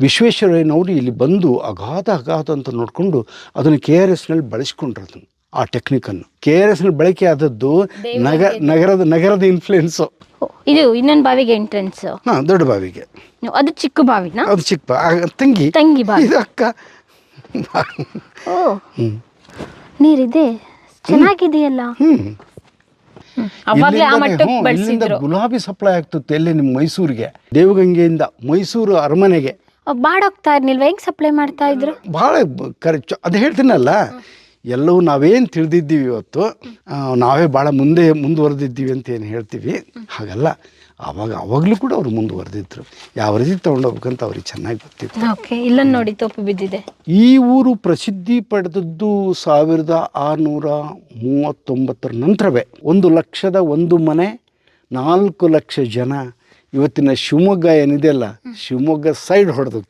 ವಿಶ್ವೇಶ್ವರಯ್ಯನವರು ಇಲ್ಲಿ ಬಂದು ಅಗಾಧ ಅಗಾಧ ಅಂತ ನೋಡಿಕೊಂಡು ಅದನ್ನು ಕೆ ಆರ್ ಎಸ್ನಲ್ಲಿ ಬಳಸ್ಕೊಂಡ್ರು ಅದನ್ನು ಆ ಟೆಕ್ನಿಕನ್ನು ಕೆ ಆರ್ ಎಸ್ನಲ್ಲಿ ಬಳಕೆ ಆದದ್ದು ನಗರ ನಗರದ ನಗರದ ಇನ್ಫ್ಲುಯೆನ್ಸು ಇದು ಇನ್ನೊಂದು ಬಾವಿಗೆ ಎಂಟ್ರೆನ್ಸ್ ಹಾಂ ದೊಡ್ಡ ಬಾವಿಗೆ. ಅದು ಚಿಕ್ಕ ಬಾವಿ ಅದು ಚಿಕ್ಕ ಬಾ ಆ, ತಂಗಿ. ತಂಗಿ ಬಾವಿ. ಇದು ಅಕ್ಕ. ಓ. ನೀರಿದೆ? ಚೆನ್ನಾಗಿದೆಯಲ್ಲ? ಹ್ಮ್. ಅವಾಗ್ಲೇ ಆ ಇಲ್ಲಿಂದನೇ- ಮಟ್ಟಕ್ಕೆ ಹ್ಞೂ, ಇಲ್ಲಿಂದ ಬಳಸಿದ್ರು. ಗುಲಾಬಿ ಸಪ್ಲೈ ಆಗ್ತಿತ್ತು ಎಲ್ಲಿ ನಿಮ್ಮ ಮೈಸೂರಿಗೆ. ದೇವಗಂಗೆಯಿಂದ ಮೈಸೂರು ಅರಮನೆಗೆ. ಬಾಡೋಗ್ತಾ ಇರ್ಲಿಲ್ವ? ಹೆಂಗ್ ಸಪ್ಲೈ ಮಾಡ್ತಾ ಇದ್ರು? ಭಾಳ ಖರ್ಚು ಅದು ಹೇಳ್ತೀನಲ್ಲ ಎಲ್ಲವೂ ನಾವೇನು ತಿಳಿದಿದ್ದೀವಿ ಇವತ್ತು ಆ, ನಾವೇ ಭಾಳ ಮುಂದೆ ಮುಂದುವರೆದಿದ್ದೀವಿ ಅಂತ ಏನು ಹೇಳ್ತೀವಿ? ಹಾಗಲ್ಲ. ಆವಾಗ ಅವಾಗಲೂ ಕೂಡ ಅವ್ರು ಮುಂದುವರೆದಿದ್ರು. ಯಾವ ರೀತಿ ತೊಗೊಂಡೋಗ್ಬೇಕಂತ ಅವ್ರಿಗೆ ಚೆನ್ನಾಗಿ ಗೊತ್ತಿತ್ತು. ಓಕೆ ಇಲ್ಲೊಂದು ನೋಡಿ ತೋಪು ಬಿದ್ದಿದೆ. ಈ ಊರು ಪ್ರಸಿದ್ಧಿ ಪಡೆದದ್ದು ಸಾವಿರದ ಆರುನೂರ ಮೂವತ್ತೊಂಬತ್ತರ ನಂತರವೇ. ಒಂದು ಲಕ್ಷದ ಒಂದು ಮನೆ ನಾಲ್ಕು ಲಕ್ಷ ಜನ ಇವತ್ತಿನ ಶಿವಮೊಗ್ಗ ಏನಿದೆಯಲ್ಲ ಶಿವಮೊಗ್ಗ ಸೈಡ್ ಹೊಡೆದು